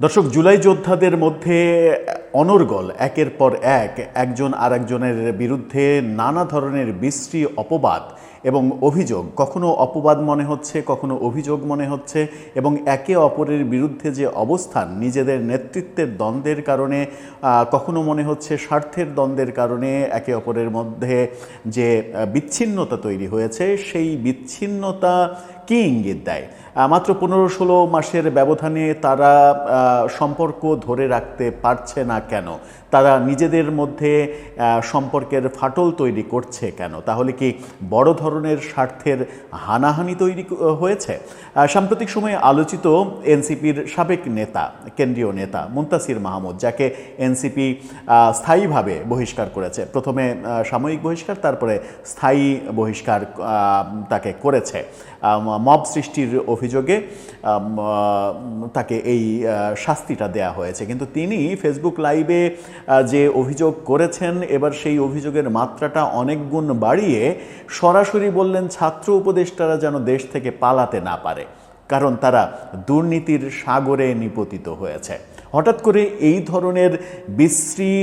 দর্শক, জুলাই যোদ্ধাদের মধ্যে অনর্গল, একের পর এক, একজন আরেকজনের বিরুদ্ধে নানা ধরনের বিশ্রী অপবাদ এবং অভিযোগ। কখনো অপবাদ মনে হচ্ছে, কখনো অভিযোগ মনে হচ্ছে এবং একে অপরের বিরুদ্ধে যে অবস্থান, নিজেদের নেতৃত্বের দ্বন্দ্বের কারণে কখনো মনে হচ্ছে স্বার্থের দ্বন্দ্বের কারণে একে অপরের মধ্যে যে বিচ্ছিন্নতা তৈরি হয়েছে, সেই বিচ্ছিন্নতা কি ইঙ্গিত দেয় মাত্র পনেরো ষোলো মাসের ব্যবধানে তারা সম্পর্ক ধরে রাখতে পারছে না কেন? তারা নিজেদের মধ্যে সম্পর্কের ফাটল তৈরি করছে কেন? তাহলে কি বড় ধরনের স্বার্থের হানাহানি তৈরি হয়েছে? সাম্প্রতিক সময়ে আলোচিত এনসিপির সাবেক নেতা, কেন্দ্রীয় নেতা মুন্তাসির মাহমুদ, যাকে এনসিপি স্থায়ীভাবে বহিষ্কার করেছে। প্রথমে সাময়িক বহিষ্কার, তারপরে স্থায়ী বহিষ্কার তাকে করেছে। মব সৃষ্টির অভিযোগে তাকে এই শাস্তিটা দেয়া হয়েছে। কিন্তু তিনি ফেসবুক লাইভে যে অভিযোগ করেছেন, এবার সেই অভিযোগের মাত্রাটা অনেক গুণ বাড়িয়ে সরাসরি বললেন ছাত্র উপদেষ্টারা যেন দেশ থেকে পালাতে না পারে। কারণ তারা দুর্নীতির সাগরে নিপতিত হয়েছে। হঠাৎ করে এই ধরনের বিশ্রী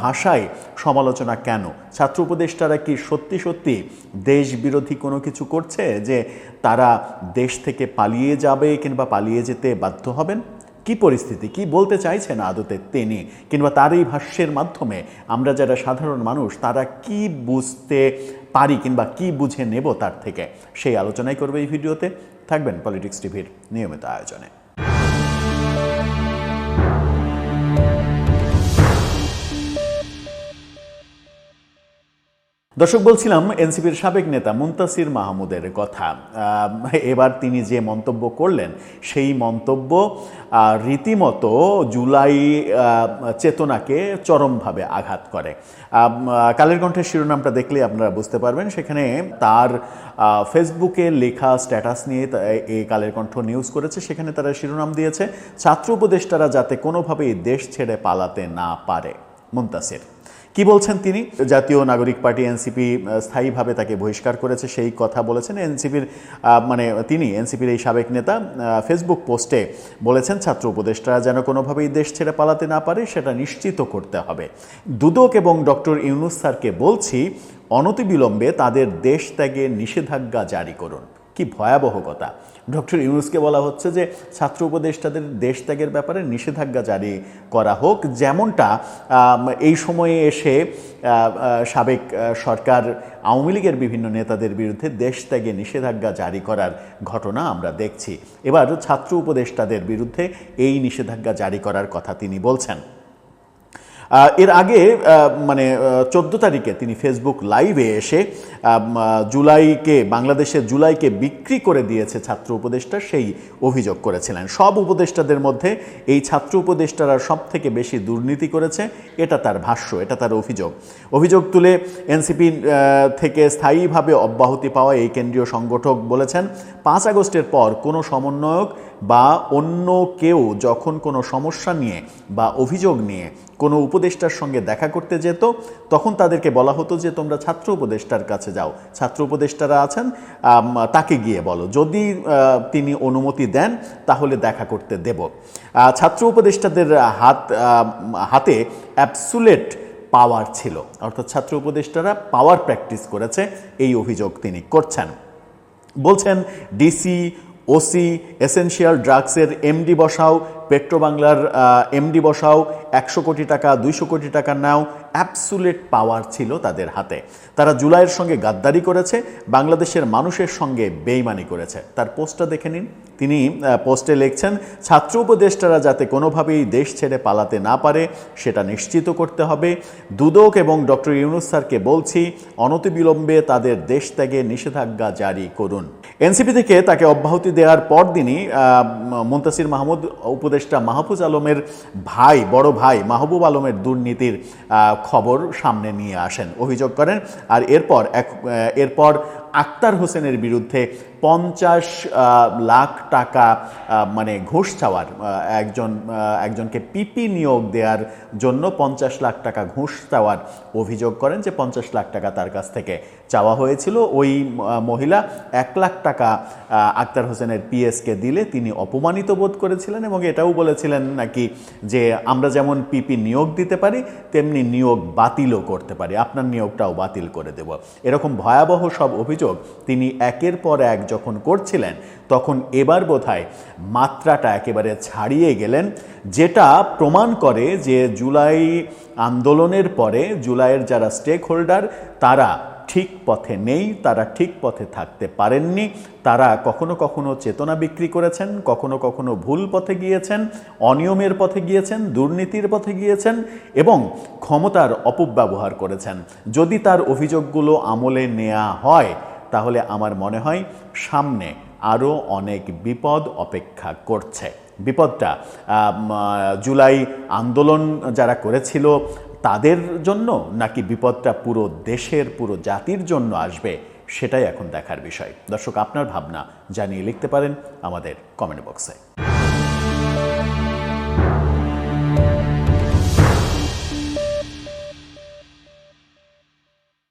ভাষায় সমালোচনা কেন? ছাত্র উপদেষ্টারা কি সত্যি সত্যি দেশ বিরোধী কোনো কিছু করছে যে তারা দেশ থেকে পালিয়ে যাবে কিংবা পালিয়ে যেতে বাধ্য হবেন? কি পরিস্থিতি? কি বলতে চাইছেন আদতে তিনি কিংবা তার এই ভাষ্যের মাধ্যমে আমরা যারা সাধারণ মানুষ, তারা কি বুঝতে পারি কিংবা কি বুঝে নেব তার থেকে? সেই আলোচনাই করবে এই ভিডিওতে। থাকবেন পলিটিক্স টিভির নিয়মিত আয়োজনে। Thank you. দর্শক, বলছিলাম এনসিপির সাবেক নেতা মুন্তাসির মাহমুদের কথা। এবার তিনি যে মন্তব্য করলেন, সেই মন্তব্য রীতিমতো জুলাই চেতনাকে চরমভাবে আঘাত করে। কালের কণ্ঠের শিরোনামটা দেখলে আপনারা বুঝতে পারবেন। সেখানে তার ফেসবুকে লেখা স্ট্যাটাস নিয়ে এই কালের কণ্ঠ নিউজ করেছে। সেখানে তারা শিরোনাম দিয়েছে, ছাত্র উপদেষ্টারা যাতে কোনোভাবেই দেশ ছেড়ে পালাতে না পারে। মুন্তাসির। কি বলছেন তিনি? জাতীয় নাগরিক পার্টি এনসিপি স্থায়ীভাবে তাকে বহিষ্কার করেছে, সেই কথা বলেছেন। এনসিপির মানে তিনি, এনসিপির এই সাবেক নেতা ফেসবুক পোস্টে বলেছেন, ছাত্র উপদেষ্টারা যেন কোনোভাবেই দেশ ছেড়ে পালাতে না পারে, সেটা নিশ্চিত করতে হবে। দুদক এবং ডক্টর ইউনুস স্যারকে বলছি, অনতিবিলম্বে তাদের দেশ ত্যাগে নিষেধাজ্ঞা জারি করুন। কি ভয়াবহ কথা ডক্টর ইউনুসকে বলা হচ্ছে যে, ছাত্র উপদেষ্টাদের দেশ ত্যাগের ব্যাপারে নিষেধাজ্ঞা জারি করা হোক, যেমনটা এই সময়ে এসে সাবেক সরকার, আওয়ামী লীগের বিভিন্ন নেতাদের বিরুদ্ধে দেশ ত্যাগে নিষেধাজ্ঞা জারি করার ঘটনা আমরা দেখছি। এবার ছাত্র উপদেষ্টাদের বিরুদ্ধে এই নিষেধাজ্ঞা জারি করার কথা তিনি বলছেন। এর আগে মানে চোদ্দ তারিখে তিনি ফেসবুক লাইভে এসে জুলাইকে, বাংলাদেশের জুলাইকে বিক্রি করে দিয়েছে ছাত্র উপদেষ্টা, সেই অভিযোগ করেছিলেন। সব উপদেষ্টাদের মধ্যে এই ছাত্র উপদেষ্টারা সব থেকে বেশি দুর্নীতি করেছে, এটা তার ভাষ্য, এটা তার অভিযোগ। অভিযোগ তুলে এনসিপি থেকে স্থায়ীভাবে অব্যাহতি পাওয়া এই কেন্দ্রীয় সংগঠক বলেছেন, পাঁচ আগস্টের পর কোনো সমন্বয়ক বা অন্য কেউ যখন কোনো সমস্যা নিয়ে বা অভিযোগ নিয়ে কোনো উপদেষ্টার সঙ্গে দেখা করতে যেত, তখন তাদেরকে বলা হতো যে, তোমরা ছাত্র উপদেষ্টার কাছে যাও। ছাত্র উপদেষ্টারা আছেন তাকে গিয়ে বলো। যদি তিনি অনুমতি দেন, তাহলে দেখা করতে দেব। ছাত্র উপদেষ্টাদের হাত হাতে অ্যাবসুলেট পাওয়ার ছিল। অর্থাৎ ছাত্র উপদেষ্টারা পাওয়ার প্র্যাকটিস করেছে, এই অভিযোগ তিনি করছেন। বলছেন, ডিসি, ওসি, এসেনশিয়াল ড্রাগসের এমডি বসাও পেট্রোবাংলার এমডি বসাও, একশো কোটি টাকা, দুইশো কোটি টাকা নাও, অ্যাবসুলেট পাওয়ার ছিল তাদের হাতে। তারা জুলাইয়ের সঙ্গে গাদ্দারি করেছে, বাংলাদেশের মানুষের সঙ্গে বেইমানি করেছে। তার পোস্টটা দেখে নিন। তিনি পোস্টে লিখছেন, ছাত্র উপদেষ্টারা যাতে কোনোভাবেই দেশ ছেড়ে পালাতে না পারে, সেটা নিশ্চিত করতে হবে। দুদক এবং ডক্টর ইউনুস স্যারকে বলছি, অনতিবিলম্বে তাদের দেশ ত্যাগে নিষেধাজ্ঞা জারি করুন। এনসিপি থেকে তাকে অব্যাহতি দেওয়ার পরদিনই মুন্তাসির মাহমুদ উপদেষ্টা মাহফুজ আলমের ভাই, বড় ভাই মাহবুব আলমের দুর্নীতির খবর সামনে নিয়ে আসেন, অভিযোগ করেন। আর এরপর এক এরপর আক্তার হোসেনের বিরুদ্ধে পঞ্চাশ লাখ টাকা মানে ঘুষ চাওয়ার একজন একজনকে পিপি নিয়োগ দেওয়ার জন্য পঞ্চাশ লাখ টাকা ঘুষ চাওয়ার অভিযোগ করেন যে পঞ্চাশ লাখ টাকা তার কাছ থেকে চাওয়া হয়েছিল। ওই মহিলা এক লাখ টাকা আক্তার হোসেনের পিএসকে দিলে তিনি অপমানিত বোধ করেছিলেন এবং এটাও বলেছিলেন নাকি যে আমরা যেমন পিপি নিয়োগ দিতে পারি, তেমনি নিয়োগ বাতিলও করতে পারি। আপনার নিয়োগটাও বাতিল করে দেব। এরকম ভয়াবহ সব অভিযোগ তিনি একের পর এক যখন করছিলেন, তখন এবার বোধহয় মাত্রাটা একেবারে ছাড়িয়ে গেলেন, যেটা প্রমাণ করে যে জুলাই আন্দোলনের পরে জুলাইয়ের যারা স্টেক হোল্ডার তারা ঠিক পথে নেই, তারা ঠিক পথে থাকতে পারেননি, তারা কখনো কখনো চেতনা বিক্রি করেছেন, কখনো কখনো ভুল পথে গিয়েছেন, অনিয়মের পথে গিয়েছেন, দুর্নীতির পথে গিয়েছেন এবং ক্ষমতার অপব্যবহার করেছেন। যদি তার অভিযোগগুলো আমলে নেওয়া হয় তাহলে আমার মনে হয় সামনে আরও অনেক বিপদ অপেক্ষা করছে। বিপদটা জুলাই আন্দোলন যারা করেছিল, তাদের জন্য নাকি বিপদটা পুরো দেশের, পুরো জাতির জন্য আসবে, সেটাই এখন দেখার বিষয়। দর্শক, আপনার ভাবনা জানিয়ে লিখতে পারেন আমাদের কমেন্ট বক্সে